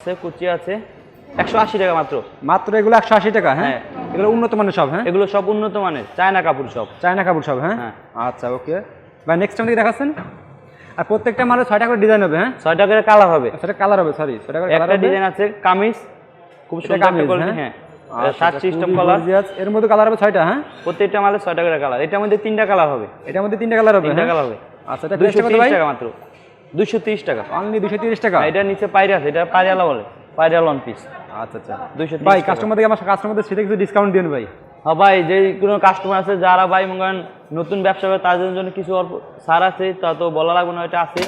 আছে কুচি আছে। একশো আশি টাকা মাত্র। মাত্র এগুলো একশো আশি টাকা হ্যাঁ? হ্যাঁ। এগুলো উন্নত মানের সব হ্যাঁ? এগুলো সব উন্নত মানের চায়না কাপড় সব। চায়না কাপড় সব হ্যাঁ? হ্যাঁ। আচ্ছা ওকে। ভাই নেক্সট টাইম থেকে দেখাচ্ছেন? আর প্রত্যেকটা মালের ছয়টা করে ডিজাইন হবে হ্যাঁ? ছয় টাকার কালার হবে। সেটা কালার হবে সরি সেটা কালার একটা ডিজাইন আছে কামিজ খুব সুন্দর কামিজ, হ্যাঁ? হ্যাঁ। আচ্ছা, সাত আচ্ছা, সিস্টেম কালারের মধ্যে কালার হবে ছয়টা হ্যাঁ? প্রত্যেকটা মালে ছয় টাকার কালার এটার মধ্যে তিনটা কালার হবে। এটার মধ্যে তিনটা কালার হবে তিনটা হ্যাঁ? কালার হবে। আচ্ছা এটা দুইশো প্রাইসটা কত ভাই? টাকা মাত্র। দুশো তিরিশ টাকা। অনলি দুশো তিরিশ টাকা? এটা নিচে পায়রা আছে এটা পায়রালা বলে পায়রা লন পিস আচ্ছা আচ্ছা। ভাই কাস্টমারদের আমার কাস্টমারদের সেটা কিছু ডিসকাউন্ট দিন ভাই। হ্যাঁ ভাই যে কোনো কাস্টমার আছে যারা ভাই মনে করেন নতুন ব্যবসা করে তাদের জন্য কিছু অল্প ছাড় আছে তা তো বলা লাগবে না এটা আছে।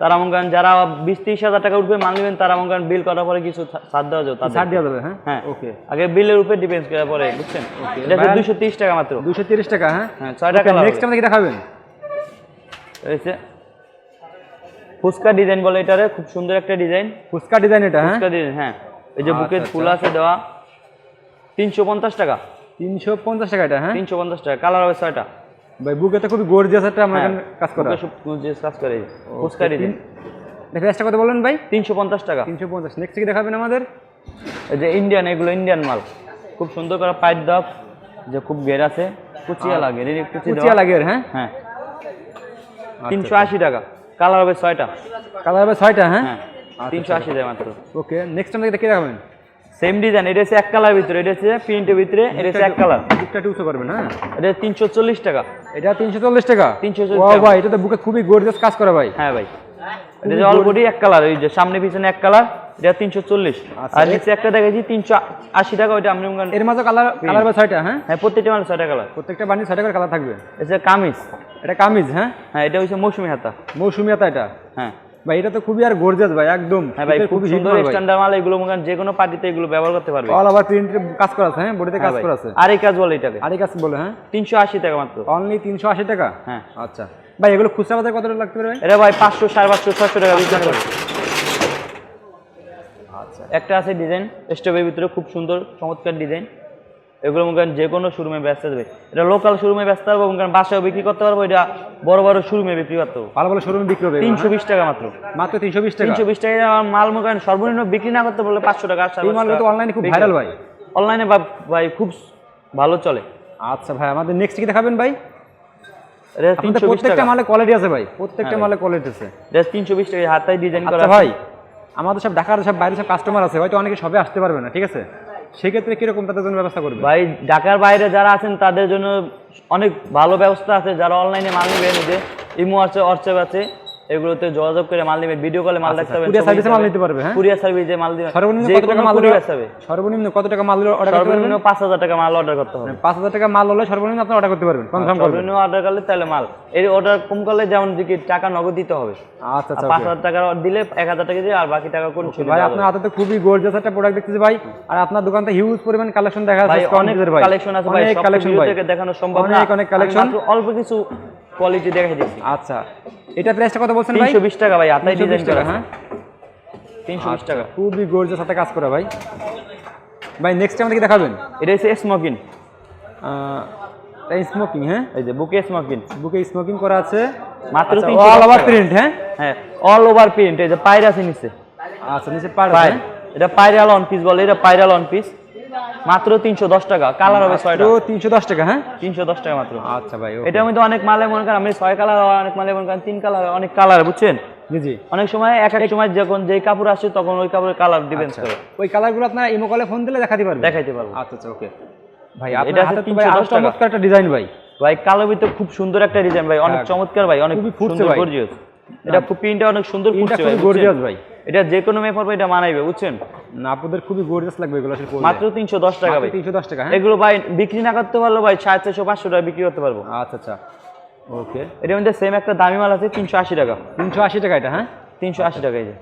তারা মনে করেন যারা বিশ তিরিশ হাজার টাকা উঠবে মাল নেবেন তারা মনে করেন বিল করার পরে কিছু ছাড় দেওয়া যাবে। ছাড় দেওয়া যাবে হ্যাঁ? হ্যাঁ। ওকে আগে বিলের উপরে ডিপেন্ড করে পরে বুঝছেন? এটা দুশো তিরিশ টাকা মাত্র। দুশো তিরিশ টাকা হ্যাঁ? হ্যাঁ ছয় টাকা নেক্সট কি দেখাবেন? রয়েছে ফুচকা ডিজাইন বলে এটারে খুব সুন্দর একটা ডিজাইন ফুচকা ডিজাইন এটা হ্যাঁ? ফুচকা ডিজাইন হ্যাঁ। এই যে বুকের আচ্ছা, ফুল আছে দেওয়া তিনশো পঞ্চাশ টাকা। তিনশো পঞ্চাশ টাকা এটা হ্যাঁ? তিনশো পঞ্চাশ টাকা কালার হবে ছয়টা। ভাই বুকে তো খুবই গর্জিয়াস একটা আমরা হ্যাঁ। এখানে কাজ করা। বুকে সব যে কাজ করে ফুচকা ডিজাইন প্রাইসটা কত বললেন ভাই। তিনশো পঞ্চাশ টাকা। তিনশো পঞ্চাশ নেক্সট কি দেখাবেন আমাদের? এই যে ইন্ডিয়ান এগুলো ইন্ডিয়ান মাল। খুব সুন্দর করে পাইপ দাও যে খুব গের আছে। কুচিয়া লাগে রেডি কুচি কুচিয়া লাগে হ্যাঁ? হ্যাঁ। তিনশো আশি টাকা। কালার হবে ছয়টা। কালার হবে ছয়টা হ্যাঁ? হ্যাঁ তিনশো আশি টাকা মাত্র। ওকে নেক্সট টাইম দেখে রাখবেন সেম ডিজাইন এটা হচ্ছে এক কালার ভিতরে এটা হচ্ছে প্রিন্টের ভিতরে এটা হচ্ছে এক কালার বুকটা উঁচু করবেন হ্যাঁ? এটা তিনশো চল্লিশ টাকা। এটা তিনশো চল্লিশ টাকা? তিনশো চল্লিশ ভাই এটা তো বুকে খুবই গর্জিয়াস কাজ করা ভাই। হ্যাঁ ভাই। এটা অলরেডি এক কালার ওই যে সামনে পিছনে এক কালার এটা তিনশো চল্লিশ। আচ্ছা, আর নিচে একটা দেখেছি তিনশো আশি টাকা ওইটা করেন- এর মাঝে কালার কালার হবে ছয়টা হ্যাঁ? হ্যাঁ প্রত্যেকটা মানে ছয়টা কালার প্রত্যেকটা বান্ডিল ছয়টা করে কালার থাকবে। এটা কামিজ। এটা কামিজ হ্যাঁ? হ্যাঁ এটা হচ্ছে মৌসুমি হাতা। মৌসুমি আতা এটা? হ্যাঁ। ভাই এটা তো খুবই আর গর্জিয়াস ভাই একদম। হ্যাঁ ভাই খুব সুন্দর স্ট্যান্ডার্ড মাল এগুলো করেন যে কোনো পার্টিতে এগুলো ব্যবহার করতে পারবে। অল ওভার প্রিন্ট কাজ করা আছে হ্যাঁ? বডিতে হ্যাঁ কাজ করা আছে। আর এই কাজ বলে এটাকে আর এই কাজ বলে হ্যাঁ? তিনশো আশি টাকা মাত্র। অনলি তিনশো আশি টাকা? হ্যাঁ। আচ্ছা। ভাই এগুলো খুচরা বাজার কত টাকা লাগতে পারে ভাই? এটা ভাই পাঁচশো সাড়ে পাঁচশো ছয়শো টাকা বিক্রি করে। একটা আছে ডিজাইন স্টোভের ভিতরে খুব সুন্দর চমৎকার ডিজাইন এগুলো মনে করেন যে কোনো শোরুমে ব্যস্ত যাবে এটা লোকাল শোরুমে ব্যস্ত পারব মনে করেন বাসায় বিক্রি করতে পারব এটা বড় বড় শোরুমে বিক্রি করতে পারব। ভালো ভালো শোরুমে বিক্রি হবে এগুলো, তিনশো বিশ টাকা মাত্র। হ্যাঁ? মাত্র তিনশো বিশ টাকা? তিনশো বিশ টাকা মাল মনে করেন সর্বনিম্ন বিক্রি না করতে পারলে পাঁচশো টাকা এই মালগুলো তো অনলাইনে খুব ভাইরাল ভাই। অনলাইনে ভাই খুব ভালো চলে। আচ্ছা ভাই আমাদের নেক্সট কি দেখাবেন ভাই? প্রত্যেকটা মালে কোয়ালিটি আছে ভাই প্রত্যেকটা হ্যাঁ মালে কোয়ালিটি আছে। তিনশো বিশ টাকা হাতায় ডিজাইন করা আচ্ছা ভাই আমাদের সব ঢাকার সব বাইরে সব কাস্টমার আছে, হয়তো অনেকে সবে আসতে পারবে না, ঠিক আছে? সেক্ষেত্রে কীরকম তাদের জন্য ব্যবস্থা করবে? ভাই, ঢাকার বাইরে যারা আছেন, তাদের জন্য অনেক ভালো ব্যবস্থা আছে। যারা অনলাইনে মাল নেবে যে ইমো আছে হোয়াটসঅ্যাপ আছে এগুলোতে যোগাযোগ করে মাল নেবেন ভিডিও কলে মাল দেখতে কুরিয়ার সার্ভিসে মাল নিতে পারবে হ্যাঁ? কুরিয়ার সার্ভিসে মাল দিবেন সর্বনিম্ন কত টাকা মাল কুরিয়ার সার্ভিস। সর্বনিম্ন কত টাকা মাল অর্ডার করতে সর্বনিম্ন পারবেন? পাঁচ হাজার টাকা মাল অর্ডার করতে হবে। পাঁচ হাজার টাকা মাল হলে সর্বনিম্ন আপনি অর্ডার করতে পারবেন কনফার্ম করবেন। সর্বনিম্ন অর্ডার করলে তাহলে মাল। এই অর্ডার কম করলে যেমন দিকে টাকা নগদ দিতে হবে। আচ্ছা আচ্ছা পাঁচ okay। হাজার টাকা দিলে এক হাজার টাকা দিয়ে আর বাকি টাকা কোন ভাই আপনার হাতে তো খুবই গর্জিয়াস একটা প্রোডাক্ট দেখতেছি ভাই। আর আপনার দোকানতে হিউজ পরিমাণ কালেকশন দেখা ভাই যাচ্ছে অনেক কালেকশন আছে ভাই সব কালেকশন থেকে দেখানো সম্ভব না। অনেক অনেক কালেকশন অল্প কিছু কোয়ালিটি দেখাই দিচ্ছি। আচ্ছা। এটা প্রাইসটা কত বলছেন ভাই? তিনশো বিশ টাকা ভাই 320 ডিজাইন করা। হ্যাঁ? তিনশো বিশ টাকা। খুবই গর্জিয়াস সাথে কাজ করা ভাই। ভাই নেক্সট টাইম কি দেখাবেন? এটা হচ্ছে স্মোকিং স্মোকিং হ্যাঁ? এই যে বুকে স্মোকিং বুকে স্মোকিং করা আছে। মাত্র আচ্ছা, over টাকা। print, হ্যাঁ? হ্যাঁ অল ওভার প্রিন্ট এই যে পায়ের আছে নিচে। আচ্ছা নিচে পায়ের এটা পায়রাল অন পিস বলে এটা পায়রাল অন পিস মাত্র তিনশো দশ টাকা কালার হবে ছয়টা। তিনশো দশ টাকা হ্যাঁ? তিনশো দশ টাকা মাত্র। আচ্ছা ভাই এটার মধ্যে অনেক মালে মনে করেন আমি ছয় কালার হয় অনেক মালে মনে করেন তিন কালার হয় অনেক কালার বুঝছেন? জি জি। অনেক সময় এক এক সময় যখন যেই কাপড় আসে তখন ওই কাপড়ের কালার আচ্ছা। করে। ওই কালারগুলো আপনারা ইমো কলে ফোন দিলে দেখাতে পারবেন? দেখাইতে পারব। আচ্ছা আচ্ছা ওকে ভাই এটা তো। চমৎকার একটা ডিজাইন ভাই। ভাই কালো ভিতরে খুব সুন্দর একটা ডিজাইন ভাই অনেক হ্যাঁ। চমৎকার ভাই অনেক সুন্দর গর্জিয়াস এটা খুব প্রিন্টটা অনেক সুন্দর ফুটছে ভাই গর্জিয়াস ভাই। এটা যে কোনো মেয়ে পরবে এটা মানাইবে বুঝছেন? না আপনাদের খুবই গর্জিয়াস লাগবে এগুলো আসলে মাত্র তিনশো দশ টাকা ভাই। ভাই 310 টাকা হ্যাঁ? এগুলো ভাই বিক্রি না করতে পারল ভাই সাড়ে চারশো পাঁচশো টাকা বিক্রি করতে পারব। আচ্ছা আচ্ছা। ওকে এটা মধ্যে সেম একটা দামি মাল আছে তিনশো আশি টাকা। তিনশো আশি টাকা এটা হ্যাঁ? তিনশো আশি টাকা এই যে।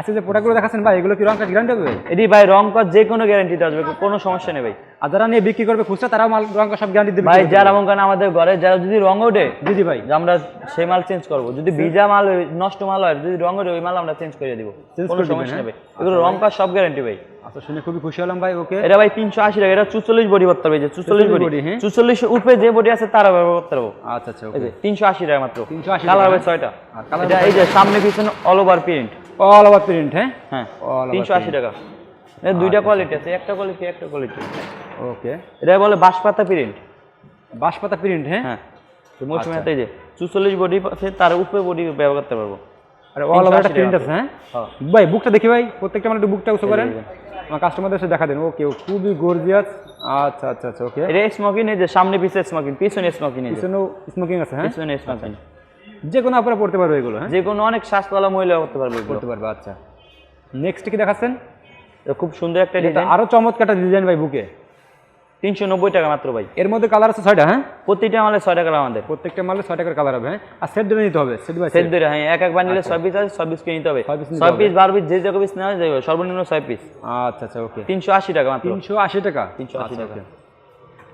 আচ্ছা যে প্রোডাক্টগুলো দেখাচ্ছেন ভাই এগুলো কি রং কাজ গ্যারান্টি হবে ভাই এটি ভাই রং কর যে কোনো গ্যারান্টিতে আসবে কোনো সমস্যা নেই ভাই। আর যারা নিয়ে বিক্রি করবে খুচরা তারাও মাল রং কাজ সব গ্যারান্টি দেবে ভাই যারা মনে করেন আমাদের ঘরে যারা যদি রং ওঠে জি ভাই। আমরা সেই মাল চেঞ্জ করব। যদি ভিজা মাল নষ্ট মাল হয় যদি রং ওঠে ওই মাল আমরা চেঞ্জ করে দিব। কোনো সমস্যা হ্যাঁ? নেই ভাই। এগুলো রং কর সব গ্যারান্টি ভাই। আচ্ছা শুনে খুবই খুশি হলাম ভাই ওকে। এটা ভাই তিনশো আশি টাকা এটা চুচল্লিশ বডি করতে হবে যে চুচল্লিশ 44 বডি body, হ্যাঁ। চুচল্লিশ উপরে যে বডি আছে তার ব্যবহার করতে পারব আচ্ছা আচ্ছা ওকে যে তিনশো আশি টাকা মাত্র। 380 কালার হবে হ্যাঁ। ছয়টা। আর colour এই যে সামনে পিছনে all over print all over print হ্যাঁ। হ্যাঁ তিনশো আশি টাকা। এর দুইটা কোয়ালিটি আছে একটা কোয়ালিটি একটা কোয়ালিটি ওকে এটা বলে বাঁশপাতা প্রিন্ট বাঁশপাতা প্রিন্ট হ্যাঁ? হ্যাঁ। তো মৌসুমী হাতে যে চুচল্লিশ বডি আছে তার উপরে বডি ব্যবহার করতে পারব। আর অল ওভার 380 প্রিন্ট আছে হ্যাঁ? হ্যাঁ। ভাই বুকটা দেখি ভাই প্রত্যেকটা মানে একটু বুকটা উঁচু করেন। আমার কাস্টমারদের সাথে দেখা দেন। ওকে খুবই গর্জিয়াস আচ্ছা আচ্ছা আচ্ছা ওকে এটা স্মোকিং এই যে সামনে পিছে স্মোকিং পিছনে স্মোকিং পিছনেও স্মোকিং আছে হ্যাঁ? পিছনে স্মোকিং যে কোনো আপনারা পড়তে পারবে এগুলো হ্যাঁ? যে কোনো অনেক শ্বাসওয়ালা মহিলা করতে পারবে করতে পারবে আচ্ছা। নেক্সট কি দেখাচ্ছেন? খুব সুন্দর একটা ডিজাইন আরও চমৎকার একটা ডিজাইন ভাই বুকে। তিনশো নব্বই টাকা মাত্র ভাই। এর মধ্যে কালার আছে ছয়টা হ্যাঁ? প্রতিটা মালে ছয় টাকা আমাদের। প্রত্যেকটা মালে ছয় টাকার কালার হবে হ্যাঁ? আর সেট ধরে নিতে হবে সেট বাই সেট ধরে হ্যাঁ এক এক বান্ডিলে ছয় পিস আছে ছয় পিস কিনে নিতে হবে। ছয় পিস বারো পিস যে যে পিস নেওয়া যাবে সর্বনিম্ন ছয় পিস আচ্ছা আচ্ছা ওকে। তিনশো আশি টাকা মাত্র। তিনশো আশি টাকা? 380 আচ্ছা, টাকা।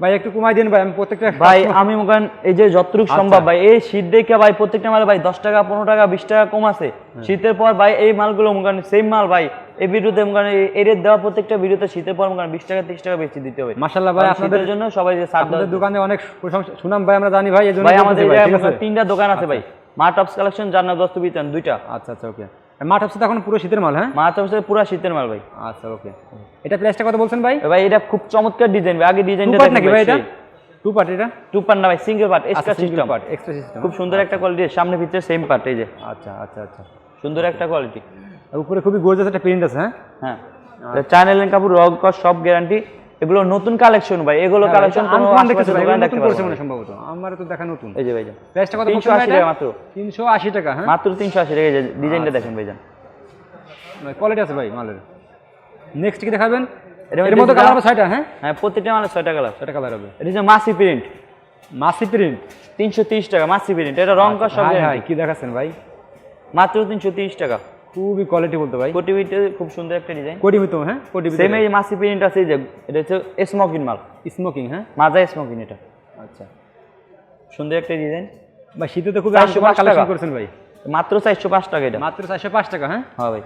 ভাই একটু কমাই দিন ভাই আমি প্রত্যেকটা ভাই আমি মনে এই যে যতটুকু আচ্ছা। সম্ভব ভাই এই শীত দেখে ভাই প্রত্যেকটা মালে ভাই দশ টাকা পনেরো টাকা বিশ টাকা কম আছে। হ্যাঁ। শীতের পর ভাই এই মালগুলো মনে সেম মাল ভাই এই ভিডিওতে মনে করেন এর দেওয়া প্রত্যেকটা ভিডিওতে শীতের পর মনে করেন বিশ টাকা তিরিশ টাকা বেশি দিতে হবে। মাশাল্লাহ ভাই আপনাদের জন্য সবাই যে আপনাদের দোকানে অনেক সুনাম ভাই আমরা জানি ভাই এই জন্য ভাই আমাদের তিনটা দোকান আছে ভাই। মা টপস কালেকশন জান্নাত দস্ত বিতান দুইটা। আচ্ছা আচ্ছা ওকে মাঠ তো এখন পুরো শীতের মাল হ্যাঁ? মা টপসের পুরো শীতের মাল ভাই। আচ্ছা ওকে। এটা প্রাইসটা কত বলছেন ভাই? ভাই এটা খুব চমৎকার ডিজাইন ভাই। আগে টু ডিজাইনটা দেখেন নাকি ভাই এটা? টু পার্ট এটা? টু পার্ট না ভাই সিঙ্গেল পার্ট আচ্ছা extra single system part extra system খুব সুন্দর একটা কোয়ালিটি সামনে সেম পার্ট এই যে। আচ্ছা আচ্ছা আচ্ছা। সুন্দর একটা কোয়ালিটি আর উপরে খুবই একটা প্রিন্ট আছে হ্যাঁ? হ্যাঁ। চ্যানেল কাপড় কস সব গ্যারান্টি এগুলো নতুন কালেকশন ভাই এগুলো কালেকশন কোনো আশেপাশে ভাই দোকানে দেখতে পারবেন মনে সম্ভবত। আমার তো দেখা নতুন। এই যে ভাইজান প্রাইসটা কত তিনশো বলছেন আশি ভাই টাকা মাত্র। তিনশো আশি টাকা হ্যাঁ? মাত্র তিনশো আশি টাকা এই যে ডিজাইনটা দেখেন ভাইজান কোয়ালিটি আছে ভাই মালের। নেক্সট কি দেখাবেন? এর মধ্যে কালার হবে ছয়টা হ্যাঁ? হ্যাঁ প্রত্যেকটা মানে ছয় টাকা লাগবে ছয়টা কালার হবে। এটা হচ্ছে মাসি প্রিন্ট মাসি প্রিন্ট তিনশো তিরিশ টাকা মাসি প্রিন্ট এটা রং কস সব হাই হাই কি দেখাচ্ছেন ভাই? মাত্র তিনশো তিরিশ টাকা। খুবই কোয়ালিটি বলতে ভাই। কোটিভিতে খুব সুন্দর একটা ডিজাইন কোটি মিতো হ্যাঁ? কোটি সেম এই মাসি প্রিন্ট আছে যে এটা হচ্ছে স্মোকিং মাল। স্মোকিং হ্যাঁ? মাজা স্মোকিং এটা। আচ্ছা। সুন্দর একটা ডিজাইন ভাই শীতে তো খুব কালেকশন। করেছেন ভাই। মাত্র চারশো পাঁচ টাকা এটা। মাত্র চারশো পাঁচ টাকা হ্যাঁ? হ্যাঁ ভাই।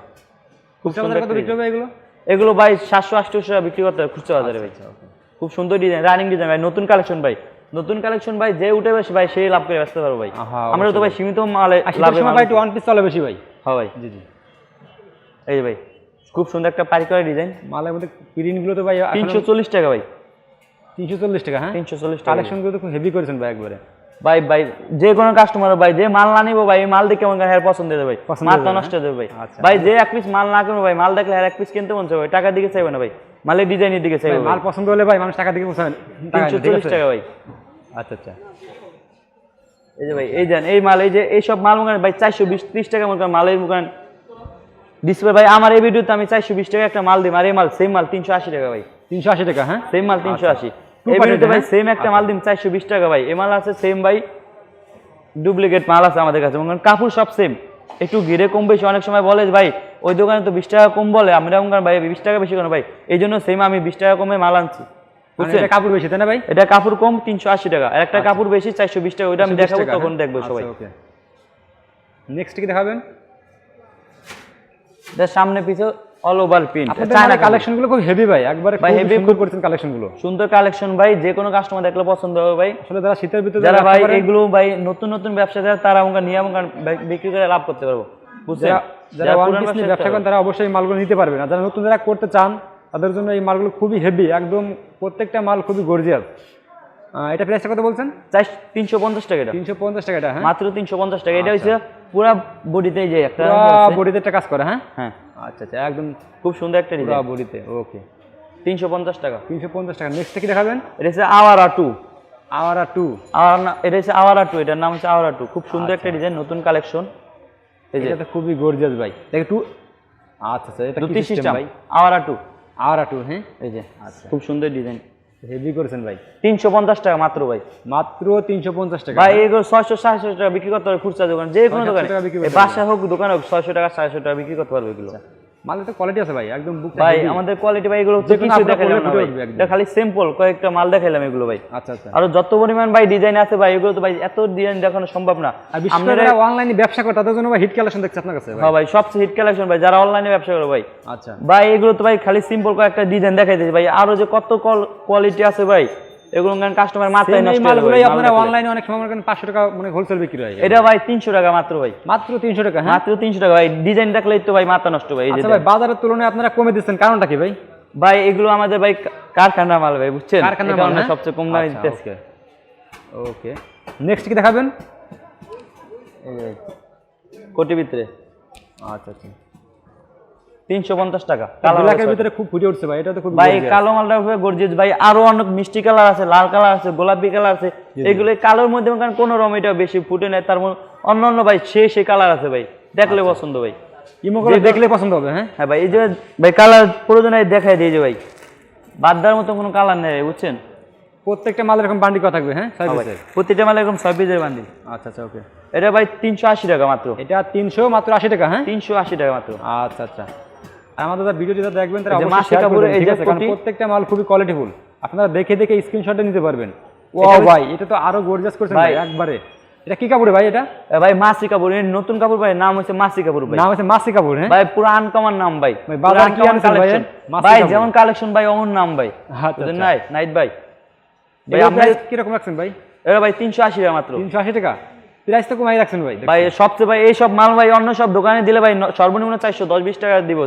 খুব সুন্দর কত বিক্রি হবে এগুলো? এগুলো ভাই সাতশো আটশোশো টাকা বিক্রি করতে হবে খুচরা বাজারে ভাই। খুব সুন্দর ডিজাইন রানিং ডিজাইন ভাই নতুন কালেকশন ভাই। নতুন কালেকশন ভাই যে উঠে বেশি ভাই সেই লাভ করে ব্যস্ত পারব ভাই। আমরা তো ভাই সীমিত মালে লাভে ভাই একটু ওয়ান পিস চলে বেশি ভাই। হ্যাঁ ভাই। জি জি। এই যে ভাই খুব সুন্দর একটা পারিকরা ডিজাইন মালের মধ্যে প্রিন্টগুলো তো ভাই তিনশো চল্লিশ টাকা ভাই। তিনশো চল্লিশ টাকা হ্যাঁ? তিনশো চল্লিশ টাকা। কালেকশনগুলো তো খুব হেভি করেছেন ভাই একবারে। ভাই ভাই যে কোনো কাস্টমার ভাই যে মাল না নিবো ভাই এই মাল দেখে আমার হ্যাঁ পছন্দ হবে ভাই। মালটা নষ্ট হয়ে যাবে ভাই। আচ্ছা। ভাই যে এক পিস মাল না কিনবো ভাই মাল দেখলে আর এক পিস কিনতে মন ভাই টাকার দিকে চাইবে না ভাই। মালের ডিজাইনের দিকে চাইবে মাল পছন্দ হলে ভাই মানুষ টাকা দিকে পৌঁছাবেন তিনশো চল্লিশ টাকা ভাই। আচ্ছা আচ্ছা। এই যে ভাই এই দেন এই মাল এই যে এইসব মাল মনে ভাই চারশো বিশ ত্রিশ টাকা মনে করেন মালের মনে ডিসপ্লে ভাই আমার এই ভিডিওতে আমি চারশো বিশ টাকা একটা মাল দিই আর এই মাল সেম মাল তিনশো আশি টাকা ভাই। তিনশো আশি টাকা হ্যাঁ? সেম মাল তিনশো আশি। Two এই ভিডিওতে ভাই হ্যাঁ? সেম একটা মাল দিন চারশো বিশ টাকা ভাই। এই মাল আছে সেম ভাই। ডুপ্লিকেট মাল আছে আমাদের কাছে। কাপড় সব সেম একটু ঘিরে কম বেশি অনেক সময় বলে ভাই ওই দোকানে তো বিশ টাকা কম বলে। আমরা ভাই বিশ টাকা বেশি কেন ভাই? এই জন্য সেম আমি বিশ টাকা কমে মাল আনছি। মানে বুঝছেন? কাপড় বেশি তাই না ভাই? এটা কাপড় কম তিনশো আশি টাকা। আর একটা কাপড় বেশি চারশো বিশ টাকা। ওইটা আমি 120 দেখাবো তখন হ্যাঁ? দেখব সবাই। আচ্ছা, নেক্সট কি দেখাবেন? সামনে পিছে অল ওভার প্রিন্ট আপনাদের কালেকশনগুলো খুব হেভি ভাই একবারে ভাই, হেভি খুব করেছেন কালেকশনগুলো সুন্দর কালেকশন ভাই যে কোনো কাস্টমার দেখলে পছন্দ হবে ভাই। আসলে যারা শীতের ভিতরে যারা ভাই এগুলো ভাই নতুন নতুন ব্যবসা যারা তারা আমাকে নিয়ে আমাকে বিক্রি করে লাভ করতে পারব। বুঝছেন? যারা ওয়ান পিস নিয়ে ব্যবসা করেন তারা অবশ্যই মালগুলো নিতে পারবে না। যারা নতুন যারা করতে চান তাদের জন্য এই মালগুলো খুবই হেভি একদম প্রত্যেকটা মাল খুবই গর্জিয়াস এটা প্রাইসটা কত বলছেন? চাই তিনশো পঞ্চাশ টাকা এটা। তিনশো পঞ্চাশ টাকা এটা হ্যাঁ? মাত্র তিনশো পঞ্চাশ টাকা। এটা হচ্ছে পুরা বডিতে যে একটা বডিতে একটা কাজ করে হ্যাঁ? হ্যাঁ। আচ্ছা আচ্ছা একদম খুব সুন্দর একটা ডিজাইন বডিতে ওকে। তিনশো পঞ্চাশ টাকা। তিনশো পঞ্চাশ টাকা। নেক্সট কি দেখাবেন? এটা হচ্ছে আওয়ারা টু আওয়ারা টু আওয়ার এটা হচ্ছে আওয়ারা টু এটার নাম হচ্ছে আওয়ারা টু খুব সুন্দর একটা ডিজাইন নতুন কালেকশন এই যে। এটা খুবই গর্জিয়াস ভাই। দেখ টু আচ্ছা আচ্ছা এটা দুটি সিস্টেম ভাই? আওয়ারা টু আওয়ারা টু হ্যাঁ? এই যে। আচ্ছা। খুব সুন্দর ডিজাইন হেভি করেছেন ভাই। তিনশো পঞ্চাশ টাকা মাত্র ভাই। মাত্র তিনশো পঞ্চাশ টাকা ভাই এগুলো ছয়শো সাতশো টাকা বিক্রি করতে পারবে খুচরা দোকান যে কোনো দোকানে। বাসা হোক দোকান হোক ছয়শো টাকা সাতশো টাকা বিক্রি করতে পারবে এগুলো। মালের তো কোয়ালিটি আছে ভাই একদম বুক ভাই আমাদের কোয়ালিটি ভাই এগুলো কোনো কিছু দেখাইলাম না ভাই এটা খালি সিম্পল কয়েকটা মাল দেখাইলাম এগুলো ভাই। আচ্ছা আচ্ছা। আর যত পরিমাণ ভাই ডিজাইন আছে ভাই এগুলো তো ভাই এত ডিজাইন দেখানো সম্ভব না। আপনারা যারা অনলাইনে ব্যবসা করে তাদের জন্য ভাই হিট কালেকশন দেখছে আপনার কাছে ভাই। হ্যাঁ ভাই সবচেয়ে হিট কালেকশন ভাই যারা অনলাইনে ব্যবসা করে ভাই। আচ্ছা। ভাই এগুলো তো ভাই খালি সিম্পল কয়েকটা ডিজাইন দেখাইতেছি ভাই। আরও যে কত কোয়ালিটি আছে ভাই এগুলো কাস্টমার মাথায় নষ্ট মালগুলোই আপনারা অনলাইনে অনেক সময় মনে করেন পাঁচশো টাকা মানে হোলসেল বিক্রি হয় এটা ভাই তিনশো টাকা মাত্র ভাই। মাত্র তিনশো টাকা হ্যাঁ? মাত্র তিনশো টাকা ভাই। ডিজাইন দেখলেই তো ভাই মাথা নষ্ট ভাই আচ্ছা ভাই বাজারের তুলনায় আপনারা কমে দিচ্ছেন কারণটা কি ভাই? ভাই এগুলো আমাদের ভাই কারখানা মাল ভাই বুঝছেন? কারখানার এই মাল, হ্যাঁ? সবচেয়ে কম দামে আচ্ছা, দিতেছে ওকে। নেক্সট কি দেখাবেন? কোটি ভিতরে। আচ্ছা আচ্ছা। তিনশো পঞ্চাশ টাকা। ব্ল্যাকের ভিতরে খুব ফুটে উঠছে ভাই এটা তো খুব ভাই কালো মালটা হবে গর্জিয়াস ভাই আরও অনেক মিষ্টি কালার আছে লাল কালার আছে গোলাপি কালার আছে। এগুলো কালোর মধ্যে কোনো রকম এটা বেশি ফুটে নেয় তার অন্য অন্য ভাই সে সে কালার আছে ভাই দেখলে পছন্দ ভাই। দেখলে পছন্দ হবে হ্যাঁ? হ্যাঁ ভাই এই যে ভাই কালার প্রয়োজনে দেখাই দিয়ে যে ভাই বাদ দেওয়ার মতো কোনো কালার নেই বুঝছেন? প্রত্যেকটা মাল এরকম বান্ডি করা থাকবে হ্যাঁ? হ্যাঁ প্রতিটা মাল এরকম ছয় পিসের বান্ডিল। আচ্ছা আচ্ছা ওকে। এটা ভাই তিনশো আশি টাকা মাত্র। এটা তিনশো মাত্র আশি টাকা হ্যাঁ? তিনশো আশি টাকা মাত্র। আচ্ছা আচ্ছা। আর আমাদের ভিডিওটি দেখবেন তারা অবশ্যই এই যে প্রত্যেকটা মাল খুবই কোয়ালিটিফুল আপনারা দেখে দেখে স্ক্রিনশটে নিতে পারবেন। ও ভাই। এটা তো আরও গর্জাস করছেন ভাই। একবারে। এটা কি কাপড় ভাই এটা? ভাই মাসি কাপুর এর নতুন কাপড় ভাই নাম হচ্ছে মাসি কাপুর ভাই। নাম আছে মাসি কাপড় হ্যাঁ? ভাই পুরো আনকমন নাম ভাই। বাজার কি আনছেন ভাই? ভাই যেমন কালেকশন ভাই অমন নাম ভাই। আচ্ছা, আচ্ছা। নাই? নাইট ভাই। ভাই আপনার price কীরকম রাখছেন ভাই? এটা ভাই তিনশো আশি টাকা মাত্র। তিনশো আশি টাকা? প্রাইস তো কমাই রাখছেন ভাই ভাই সবচেয়ে ভাই এই সব মাল ভাই অন্য সব দোকানে দিলে ভাই সর্বনিম্ন চারশো দশ বিশ টাকা দিব?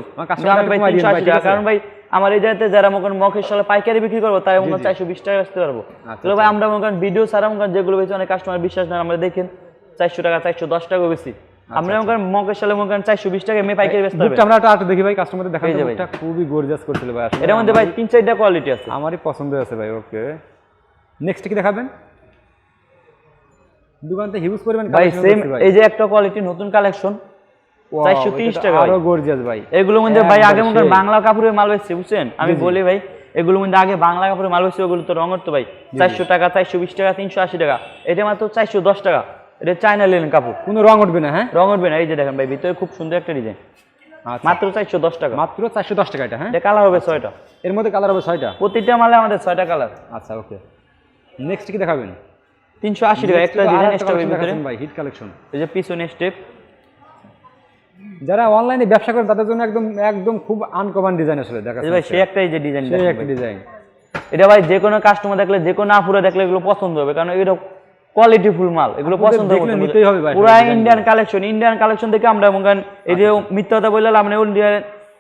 কারণ ভাই আমার এই জায়গাতে যারা মনে করেন মখের সালে পাইকারি বিক্রি করব তাই অন্য চারশো বিশ টাকা আসতে পারব। আচ্ছা, তাহলে ভাই আমরা মনে করেন ভিডিও ছাড়া মনে করেন যেগুলো বেশি অনেক কাস্টমার বিশ্বাস না আমরা দেখেন চারশো টাকা চারশো দশ টাকা বেশি। আচ্ছা, আমরা মনে করেন মখের সালে মনে করেন চারশো বিশ টাকা এমনি পাইকারি হবে আমরা একটা একটু দেখি ভাই কাস্টমারদের দেখান এই যে খুবই গর্জাস করছিল ভাই এটার মধ্যে ভাই তিন চারটা কোয়ালিটি আছে। আমারই পছন্দ আছে ভাই ওকে নেক্সট কি দেখাবেন? দোকানতে হিউজ পরিমাণ ভাই সেম এই যে একটা কোয়ালিটি নতুন কালেকশন 430 টাকা আরও গর্জিয়াস ভাই। এগুলোর মধ্যে ভাই আগে মনে বাংলা কাপড়ের মাল বেচছে বুঝছেন? আমি বলি ভাই এগুলোর মধ্যে আগে বাংলা কাপড়ের মাল বেচছে ওগুলো তো রঙের তো ভাই। চারশো টাকা চারশো বিশ টাকা তিনশো আশি টাকা। এটা মাত্র চারশো দশ টাকা। এটা চায়না লেন কাপড়। কোনো রং উঠবে না হ্যাঁ? রঙ উঠবে না। এই যে দেখেন ভাই ভিতরে খুব সুন্দর একটা ডিজাইন আচ্ছা। মাত্র চারশো দশ টাকা। মাত্র চারশো দশ টাকা এটা হ্যাঁ? এটা কালার হবে ছয়টা। এর মধ্যে কালার হবে ছয়টা? প্রতিটা মালে আমাদের ছয়টা কালার আচ্ছা ওকে নেক্সট কি দেখাবেন? তিনশো আশি টাকা একটা ডিজাইন ভিতরে। ভাই হিট কালেকশন এই যে পিছনে স্টেপ যারা অনলাইনে ব্যবসা করেন তাদের জন্য একদম একদম খুব আনকমন ডিজাইন আসলে দেখা ভাই সে একটা এই যে ডিজাইন একটা ডিজাইন এটা ভাই যে কোনো কাস্টমার দেখলে যে কোনো আপুরা দেখলে এগুলো পছন্দ হবে কারণ এগুলো কোয়ালিটি ফুল মাল এগুলো পছন্দ নিতেই হবে ভাই, পুরো ইন্ডিয়ান কালেকশন ইন্ডিয়ান কালেকশন দেখে আমরা মনে করেন এই যে মিথ্যা কথা বললাম আমরা ইন্ডিয়ান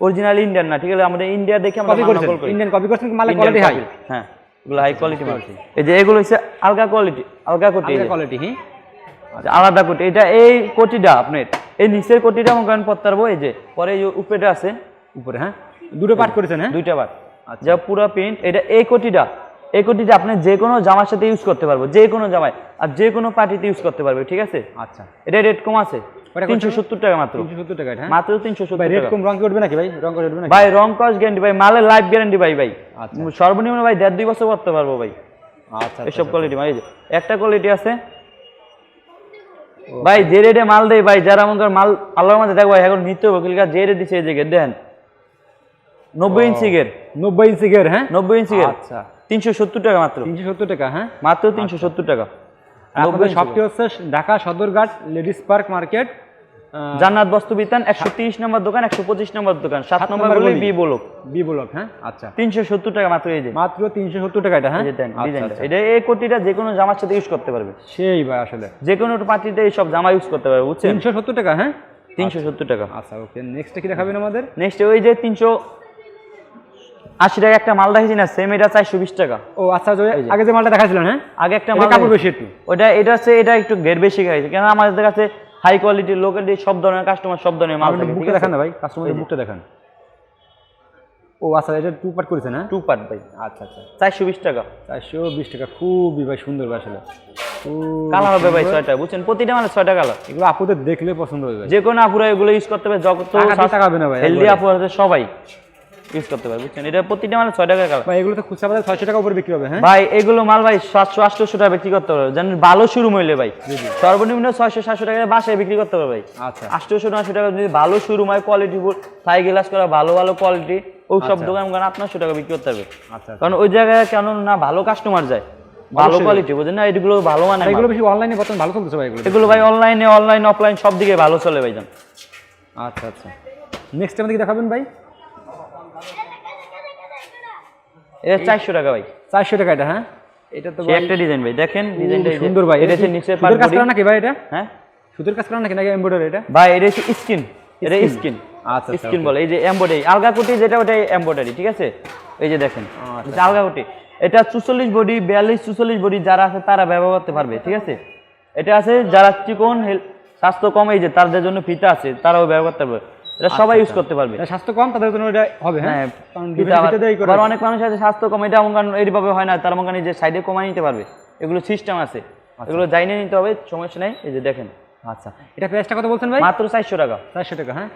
অরিজিনাল ইন্ডিয়ান না ঠিক আছে? আমাদের ইন্ডিয়া দেখে আমরা কপি করি। ইন্ডিয়ান কপি করছেন মালে Indian কোয়ালিটি হাই হ্যাঁ। এগুলো হাই কোয়ালিটি মাল এই যে এগুলো হচ্ছে আলগা কোয়ালিটি আলগা কোটি যে। কোয়ালিটি হ্যাঁ আচ্ছা, আলাদা কোটি। এটা এই কোটিটা আপনার এই নিচের কোটিটা মনে করেন পত্তারবো এই যে পরে এই উপরেটা আছে। উপরে হ্যাঁ? দুটো পার্ট করেছেন হ্যাঁ? দুইটা বার যা পুরো প্রিন্ট এটা এই কোটিটা এই কোটিটা আপনি যে কোনো জামার সাথে ইউজ করতে পারব যে কোনো জামায় আর যে কোনো পার্টিতে ইউজ করতে পারবে ঠিক আছে? আচ্ছা। এটা রেট কম আছে? তিনশো সত্তর টাকা মাত্র। তিনশো সত্তর টাকা মাত্র তিনশো সত্তর রেড কম রং উঠবে নাকি ভাই? রং উঠবে নাকি? ভাই রং কস গ্যারান্টি ভাই মালের লাইফ গ্যারান্টি ভাই ভাই। আচ্ছা। সর্বনিম্ন ভাই দেড় দুই বছর পারব ভাই। আচ্ছা এসব কোয়ালিটি ভাই যে, একটা কোয়ালিটি আছে। ভাই যে রেটে মাল দেয় ভাই যারা মনে মাল আল্লাহর মধ্যে এখন নিতে হবে যে রেট দিচ্ছে এই জায়গায় দেন নব্বই ইঞ্চি গের নব্বই ইঞ্চি গের হ্যাঁ? নব্বই ইঞ্চি গের আচ্ছা। তিনশো সত্তর টাকা মাত্র। তিনশো সত্তর টাকা হ্যাঁ? মাত্র তিনশো সত্তর টাকা। হচ্ছে Dhaka Sadarghat ladies park market. Jannat বস্তু বিতান একশো তিরিশ নম্বর দোকান একশো পঁচিশ নম্বর দোকান। সাত নম্বর গলি। বি বলক বি ব্লক হ্যাঁ? আচ্ছা। তিনশো সত্তর টাকা মাত্র এই যে। মাত্র তিনশো সত্তর টাকা এটা হ্যাঁ আচ্ছা, আচ্ছা। এটা এই কোটিটা যে কোনো জামার সাথে ইউজ করতে পারবে। সেই ভাই আসলে। যে কোনো পার্টিতে এই সব জামা ইউজ করতে পারবে বুঝছেন? তিনশো সত্তর টাকা হ্যাঁ? তিনশো সত্তর টাকা। আচ্ছা ওকে। নেক্সট কি দেখাবেন আমাদের? নেক্সট ওই যে তিনশো আশি টাকা একটা মাল দেখেছি না সেম এটা চারশো বিশ টাকা। ও আচ্ছা আগে যে মালটা দেখাছিলেন হ্যাঁ? আগে একটা মাল কাপড় বেশি একটু। ওটা এটা হচ্ছে এটা একটু গেট বেশি খাইছে কেন আমাদের কাছে হাই কোয়ালিটির লোকের দিয়ে সব ধরনের কাস্টমার সব ধরনের মাল থাকে বুকটা দেখান না ভাই কাস্টমারের বুকটা দেখান। ও আচ্ছা এটা টু পার্ট করেছেন হ্যাঁ টু পার্ট ভাই আচ্ছা আচ্ছা। চারশো বিশ টাকা। চারশো বিশ টাকা খুবই ভাই সুন্দর ভাই আসলে। কালার হবে ভাই ছয়টা বুঝছেন? প্রতিটা মানে ছয়টা কালার এগুলো আপুদের দেখলে পছন্দ হবে যে কোনো আপুরা এগুলো ইউজ করতে পারে যত টাকা হবে না ভাই, হেলদি। আপু আছে সবাই। ইউজ করতে পারে বুঝছেন? এটা প্রতিটা মানে ছয় টাকা কালার। ভাই এগুলো তো খুচরা বাজারে ছয়শো টাকা উপরে বিক্রি হবে হ্যাঁ? ভাই এগুলো মাল ভাই সাতশো আটশোশো টাকা বিক্রি করতে পারবে। জানেন ভালো শুরু হইলে ভাই সর্বনিম্ন ছয়শো সাতশো টাকা বাসায় বিক্রি করতে পারবে ভাই। আচ্ছা। আটশোশো নয়শো টাকা যদি ভালো শুরু হয় কোয়ালিটি থাই গ্লাস করা ভালো ভালো কোয়ালিটি ওই সব দোকান দোকান আটশো টাকা বিক্রি করতে পারবে। আচ্ছা কারণ ওই জায়গায় কেন না ভালো কাস্টমার যায়। ভালো কোয়ালিটি বুঝেন না? এগুলো ভালো মানে এগুলো বেশি অনলাইনে বর্তমানে ভালো চলতেছে ভাই এগুলো। এগুলো ভাই অনলাইনে অনলাইন অফলাইন সব দিকে ভালো চলে ভাই জান। আচ্ছা আচ্ছা। নেক্সট টাইম কি দেখাবেন ভাই? এটা চারশো টাকা ভাই। চারশো টাকা এটা হ্যাঁ? এটা তো ভাই একটা ডিজাইন ভাই দেখেন ডিজাইনটা সুন্দর ভাই এটা হচ্ছে নিচে কাজ করা নাকি ভাই এটা? হ্যাঁ? সুতোর কাজ করা নাকি নাকি এমব্রয়ডারি এটা? ভাই এটা হচ্ছে স্কিন এটা স্কিন আচ্ছা, আচ্ছা, স্কিন বলে এই যে এমব্রয়ডারি আলগা কুটি যেটা ওটা এমব্রয়ডারি ঠিক আছে? এই যে দেখেন আচ্ছা। এটা আলগা কুটি এটা চুচল্লিশ বডি বিয়াল্লিশ চুচল্লিশ বডি যারা আছে তারা ব্যবহার করতে পারবে ঠিক আছে? এটা আছে যারা চিকন স্বাস্থ্য কম এই যে তাদের জন্য ফিতা আছে তারাও ব্যবহার করতে পারবে। এটা সবাই ইউজ করতে পারবে। স্বাস্থ্য কম তাদের জন্য এটা হবে হ্যাঁ? হ্যাঁ কারণ অনেক মানুষ আছে স্বাস্থ্য কম এটা মনে এইভাবে হয় না তার মনে যে সাইডে কমাই নিতে পারবে। এগুলো সিস্টেম আছে। এগুলো জাইনে নিতে হবে সমস্যা নেই এই যে দেখেন। আচ্ছা। এটা প্রাইসটা কত বলছেন ভাই? মাত্র চারশো টাকা। চারশো টাকা হ্যাঁ?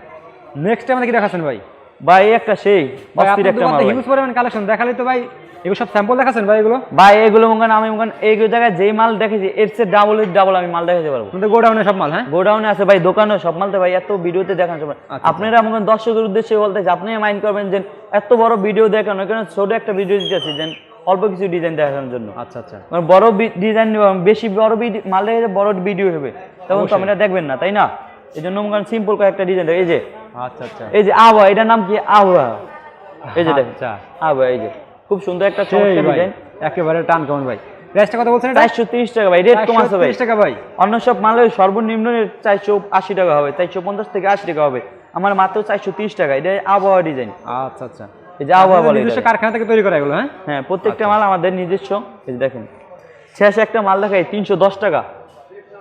নেক্সট আমাদের কি দেখাচ্ছেন ভাই। ভাই একটা সেই একটা। হিউজ পরিমাণ কালেকশন দেখালে তো ভাই এগুলো সব স্যাম্পল দেখাচ্ছেন ভাই এগুলো? ভাই এগুলো মনে আমি মনে এই জায়গায় যেই মাল দেখেছি এর চেয়ে ডাবল ডাবল আমি মাল দেখাতে পারব। গোডাউনে সব মাল হ্যাঁ? গোডাউনে আছে ভাই দোকানে সব মালতে ভাই এত ভিডিওতে দেখান সব আচ্ছা। আপনারা মনে দর্শকের উদ্দেশ্যে বলতে চাই, আপনি মাইন্ড করবেন যে এত বড় ভিডিও দেখানো কেন ছোট একটা ভিডিও দিতেছি যে অল্প কিছু ডিজাইন দেখানোর জন্য। আচ্ছা আচ্ছা। মানে বড় ডিজাইন বেশি বড় মাল দেখে বড় ভিডিও হবে। তখন তো আপনারা দেখবেন না তাই না? এই জন্য মনে সিম্পল কয়েকটা ডিজাইন এই যে। আচ্ছা আচ্ছা। এই যে আবহাওয়া এটার নাম কি আবহাওয়া? এই যে দেখেন আচ্ছা আবহাওয়া এই যে। খুব সুন্দর একটা চমৎকার ডিজাইন একেবারে টান কেমন ভাই? প্রাইসটা কত বলছেন এটা? চারশো তিরিশ টাকা ভাই রেট কম আছে ভাই। 430 টাকা ভাই। অন্য সব মালের সর্বনিম্ন চারশো আশি টাকা হবে চারশো পঞ্চাশ থেকে আশি টাকা হবে। আমার মাত্র চারশো তিরিশ টাকা এটা আবহাওয়া ডিজাইন আচ্ছা আচ্ছা। এই যে আবহাওয়া বলে নিজস্ব কারখানা থেকে তৈরি করা এগুলো হ্যাঁ? হ্যাঁ প্রত্যেকটা মাল আমাদের নিজস্ব। এই যে দেখেন শেষ একটা মাল দেখাই তিনশো দশ টাকা।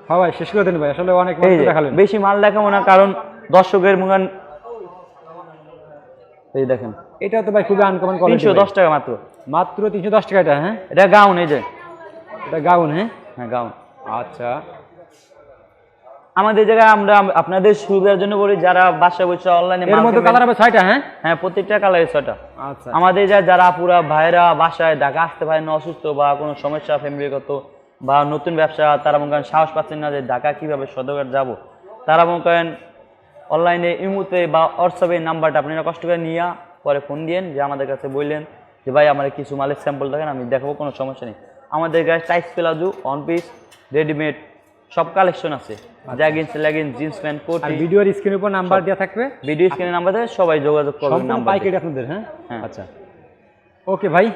হ্যাঁ ভাই শেষ করে দিন ভাই আসলে অনেক মাল দেখালেন। বেশি মাল দেখাবো না কারণ দর্শকের মুগান এই দেখেন এটা তো ভাই খুবই আনকমন কোয়ালিটি টাকা মাত্র। মাত্র তিনশো দশ টাকা এটা হ্যাঁ? এটা গাউন এই যে। এটা গাউন হ্যাঁ? হ্যাঁ গাউন আচ্ছা। আমাদের জায়গায় আমরা আপনাদের সুবিধার জন্য বলি যারা বাসায় বসে অনলাইনে এর মধ্যে কালার হবে হ্যাঁ? হ্যাঁ প্রত্যেকটা আচ্ছা। আমাদের যা যারা পুরা ভাইরা বাসায় ঢাকা আসতে পারে না অসুস্থ বা কোনো সমস্যা ফ্যামিলিগত বা নতুন ব্যবসা তারা মনে করেন সাহস পাচ্ছেন না যে ঢাকা কীভাবে সদর যাব। তারা মনে করেন অনলাইনে ইমুতে বা হোয়াটসঅ্যাপে নাম্বারটা আপনারা কষ্ট করে নিয়ে পরে ফোন দিয়েন যে আমাদের কাছে বললেন যে ভাই আমার কিছু মালের স্যাম্পল দেখেন আমি দেখাবো কোনো সমস্যা নেই। আমাদের গায়ে tights palazzo one piece readymade সব কালেকশন আছে। Jeggings leggings jeans pant coat আর ভিডিওর স্ক্রিনের উপর নাম্বার দেওয়া থাকবে? ভিডিও স্ক্রিনের নাম্বার সবাই যোগাযোগ করবেন নাম্বার পাইকারি আপনাদের হ্যাঁ? হ্যাঁ। আচ্ছা। ওকে ভাই